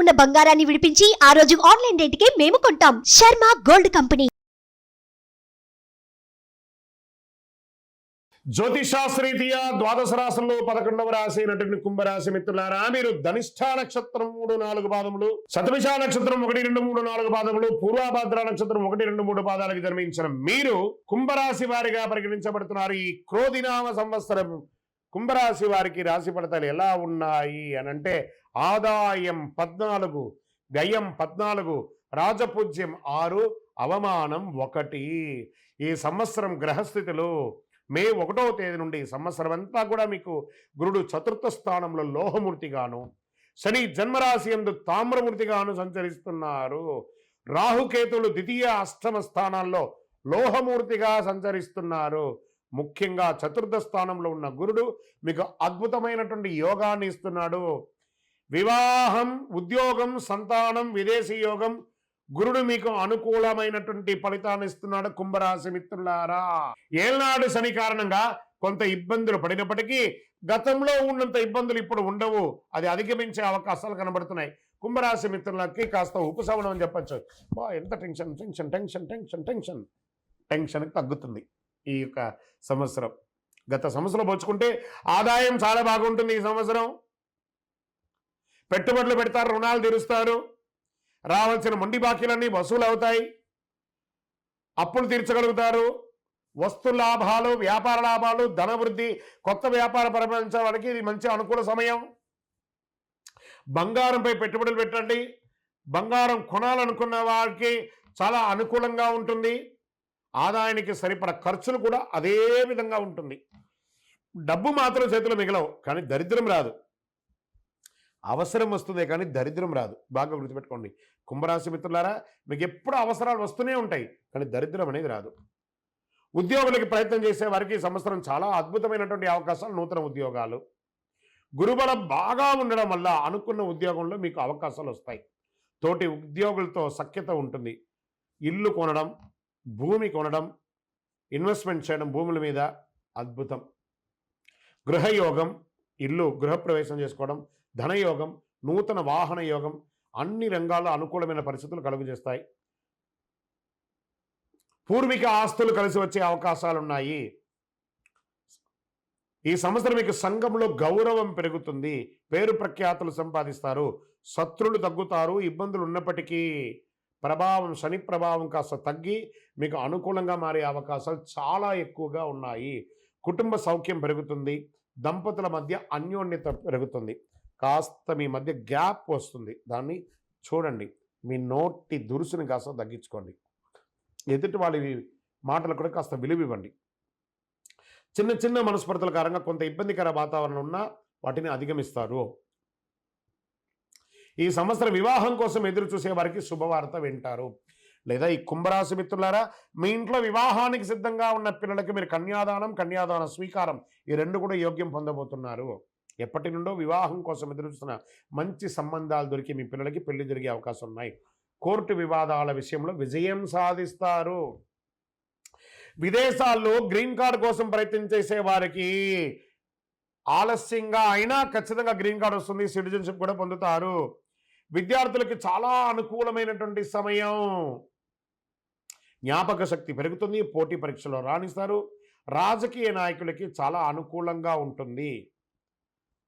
ఉన్న బంగారాన్ని విడిపించి ఆ రోజు ఆన్లైన్ రేటుకే మేము కొంటాం. Sharma gold company. జ్యోతిషాస్త్రీతీయ ద్వాదశ రాశుల్లో పదకొండవ రాశి అయినటువంటి కుంభరాశి మిత్రులారా మీరు ధనిష్ట నక్షత్రం మూడు నాలుగు పాదములు శతభిష నక్షత్రం ఒకటి రెండు మూడు నాలుగు పాదములు పూర్వాభద్ర నక్షత్రం ఒకటి రెండు మూడు పాదాలకు జన్మించిన మీరు కుంభరాశి వారిగా పరిగణించబడుతున్నారు ఈ క్రోధినామ సంవత్సరం. కుంభరాశి వారికి రాశి ఫలితాలు ఎలా ఉన్నాయి అని అంటే ఆదాయం పద్నాలుగు వ్యయం పద్నాలుగు రాజపూజ్యం ఆరు అవమానం ఒకటి. ఈ సంవత్సరం గ్రహస్థితిలో మే ఒకటవ తేదీ నుండి సంవత్సరం అంతా కూడా మీకు గురుడు చతుర్థ స్థానంలో లోహమూర్తిగాను శని జన్మరాశి ఎందు తామ్రమూర్తిగాను సంచరిస్తున్నారు. రాహుకేతులు ద్వితీయ అష్టమ స్థానాల్లో లోహమూర్తిగా సంచరిస్తున్నారు. ముఖ్యంగా చతుర్థ స్థానంలో ఉన్న గురుడు మీకు అద్భుతమైనటువంటి యోగాన్ని ఇస్తున్నాడు. వివాహం ఉద్యోగం సంతానం విదేశీ యోగం గురుడు మీకు అనుకూలమైనటువంటి ఫలితాన్ని ఇస్తున్నాడు కుంభరాశి మిత్రులారా. ఏనాడు శని కారణంగా కొంత ఇబ్బందులు పడినప్పటికీ గతంలో ఉన్నంత ఇబ్బందులు ఇప్పుడు ఉండవు. అది అధిగమించే అవకాశాలు కనబడుతున్నాయి. కుంభరాశి మిత్రులకి కాస్త ఉపశమనం అని చెప్పచ్చు. బా ఎంత tension tension tension tension tension. టెన్షన్కి తగ్గుతుంది. ఈ యొక్క సంవత్సరం. గత సంవత్సరం పోల్చుకుంటే ఆదాయం చాలా బాగుంటుంది ఈ సంవత్సరం. పెట్టుబడులు పెడతారు రుణాలు తీరుస్తారు. రావాల్సిన మొండి బాకీలన్నీ వసూలు అవుతాయి. అప్పులు తీర్చగలుగుతారు. వస్తు లాభాలు వ్యాపార లాభాలు ధనవృద్ధి కొత్త వ్యాపార ప్రపంచం వాళ్ళకి ఇది మంచి అనుకూల సమయం. బంగారంపై పెట్టుబడులు పెట్టండి. బంగారం కొనాలనుకున్న వారికి చాలా అనుకూలంగా ఉంటుంది. ఆదాయానికి సరిపడ ఖర్చులు కూడా అదే విధంగా ఉంటుంది. డబ్బు మాత్రం చేతిలో మిగలవు కానీ దరిద్రం రాదు. అవసరం వస్తుందే కానీ దరిద్రం రాదు. బాగా గుర్తుపెట్టుకోండి. కుంభరాశి మిత్రులారా మీకు ఎప్పుడు అవసరాలు వస్తూనే ఉంటాయి కానీ దరిద్రం అనేది రాదు. ఉద్యోగులకి ప్రయత్నం చేసే వారికి సంవత్సరం చాలా అద్భుతమైనటువంటి అవకాశాలు నూతన ఉద్యోగాలు. గురుబలం బాగా ఉండడం వల్ల అనుకున్న ఉద్యోగంలో మీకు అవకాశాలు వస్తాయి. తోటి ఉద్యోగులతో సఖ్యత ఉంటుంది. ఇల్లు కొనడం భూమి కొనడం ఇన్వెస్ట్మెంట్ చేయడం భూముల మీద అద్భుతం. గృహయోగం ఇల్లు గృహప్రవేశం చేసుకోవడం ధనయోగం నూతన వాహన యోగం అన్ని రంగాల్లో అనుకూలమైన పరిస్థితులు కలుగజేస్తాయి పూర్వీక ఆస్తులు కలిసి వచ్చే అవకాశాలు ఉన్నాయి ఈ సంవత్సరం మీకు సంఘంలో గౌరవం పెరుగుతుంది. పేరు ప్రఖ్యాతులు సంపాదిస్తారు. శత్రులు తగ్గుతారు. ఇబ్బందులు ఉన్నప్పటికీ ప్రభావం శని ప్రభావం కాస్త తగ్గి మీకు అనుకూలంగా మారే అవకాశాలు చాలా ఎక్కువగా ఉన్నాయి. కుటుంబ సౌఖ్యం పెరుగుతుంది. దంపతుల మధ్య అన్యోన్యత పెరుగుతుంది. కాస్త మీ మధ్య గ్యాప్ వస్తుంది. దాన్ని చూడండి. మీ నోటి దురుసుని కాస్త తగ్గించుకోండి. ఎదుటి వాళ్ళ మాటలు కూడా కాస్త విలువివ్వండి. చిన్న చిన్న మనస్పర్ధల కారణంగా కొంత ఇబ్బందికర వాతావరణం ఉన్నా వాటిని అధిగమిస్తారు. ఈ సంవత్సరం వివాహం కోసం ఎదురు చూసే వారికి శుభవార్త వింటారు. లేదా ఈ కుంభరాశి మిత్రులారా మీ ఇంట్లో వివాహానికి సిద్ధంగా ఉన్న పిల్లలకి మీరు కన్యాదానం కన్యాదాన స్వీకారం ఈ రెండు కూడా యోగ్యం పొందబోతున్నారు. ఎప్పటి నుండో వివాహం కోసం ఎదురు చూస్తున్న మంచి సంబంధాలు దొరికి మీ పిల్లలకి పెళ్ళి జరిగే అవకాశం ఉన్నాయి. కోర్టు వివాదాల విషయంలో విజయం సాధిస్తారు. విదేశాల్లో గ్రీన్ కార్డు కోసం ప్రయత్నం చేసే వారికి ఆలస్యంగా అయినా ఖచ్చితంగా గ్రీన్ కార్డ్ వస్తుంది. సిటిజన్షిప్ కూడా పొందుతారు. విద్యార్థులకి చాలా అనుకూలమైనటువంటి సమయం. జ్ఞాపక శక్తి పెరుగుతుంది పోటీ పరీక్షలో రాణిస్తారు. రాజకీయ నాయకులకి చాలా అనుకూలంగా ఉంటుంది.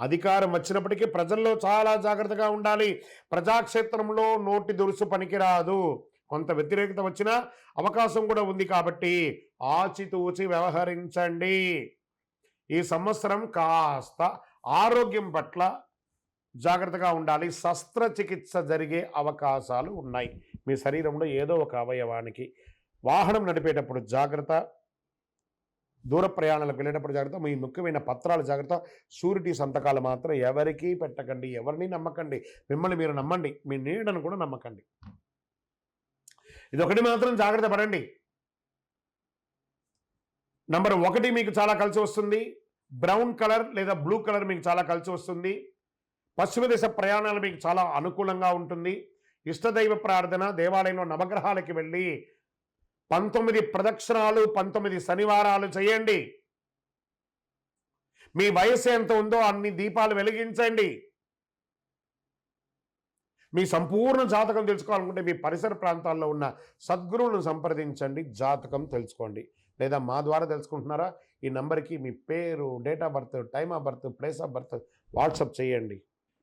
అధికారం వచ్చినప్పటికీ ప్రజల్లో చాలా జాగ్రత్తగా ఉండాలి. ప్రజాక్షేత్రంలో నోటి దురుసు పనికిరాదు. కొంత వ్యతిరేకత వచ్చినా అవకాశం కూడా ఉంది కాబట్టి ఆచితూచి వ్యవహరించండి. ఈ సంవత్సరం కాస్త ఆరోగ్యం పట్ల జాగ్రత్తగా ఉండాలి. శస్త్రచికిత్స జరిగే అవకాశాలు ఉన్నాయి. మీ శరీరంలో ఏదో ఒక అవయవానికి వాహనం నడిపేటప్పుడు జాగ్రత్త దూర ప్రయాణాలకు వెళ్ళేటప్పుడు జాగ్రత్త మీ ముఖ్యమైన పత్రాలు జాగ్రత్త. షూరిటీ సంతకాలు మాత్రం ఎవరికీ పెట్టకండి ఎవరిని నమ్మకండి. మిమ్మల్ని మీరు నమ్మండి మీ నీడను కూడా నమ్మకండి. ఇది ఒకటి మాత్రం జాగ్రత్త పడండి. నంబర్ ఒకటి మీకు చాలా కలిసి వస్తుంది. బ్రౌన్ కలర్ లేదా బ్లూ కలర్ మీకు చాలా కలిసి వస్తుంది. పశ్చిమ దిశ ప్రయాణాలు మీకు చాలా అనుకూలంగా ఉంటుంది. ఇష్టదైవ ప్రార్థన దేవాలయంలో నవగ్రహాలకి వెళ్ళి పంతొమ్మిది ప్రదక్షిణాలు పంతొమ్మిది శనివారాలు చేయండి. మీ వయసు ఎంత ఉందో అన్ని దీపాలు వెలిగించండి. మీ సంపూర్ణ జాతకం తెలుసుకోవాలనుకుంటే మీ పరిసర ప్రాంతాల్లో ఉన్న సద్గురువులను సంప్రదించండి జాతకం తెలుసుకోండి. లేదా మా ద్వారా తెలుసుకుంటున్నారా? ఈ నంబర్కి మీ పేరు date of birth time of birth place of birth WhatsApp చేయండి.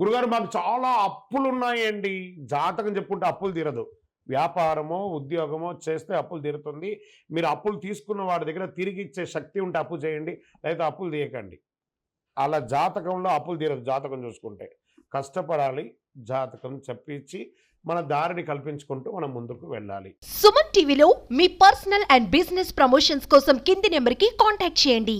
గురుగారు మాకు చాలా అప్పులు ఉన్నాయండి జాతకం చెప్పుకుంటే అప్పులు తీరదు. వ్యాపారమో ఉద్యోగమో చేస్తే అప్పులు తీరుతుంది. మీరు అప్పులు తీసుకున్న వాడి దగ్గర తిరిగి ఇచ్చే శక్తి ఉంటే అప్పు చేయండి. లేదా అప్పులు తీయకండి. అలా జాతకంలో అప్పులు తీరదు జాతకం చూసుకుంటే. కష్టపడాలి జాతకం చెప్పించి మన దారిని కల్పించుకుంటూ మనం ముందుకు వెళ్ళాలి. సుమన్ టీవీలో మీ పర్సనల్ అండ్ బిజినెస్ ప్రమోషన్స్ కోసం కింది నెంబర్కి కాంటాక్ట్ చేయండి.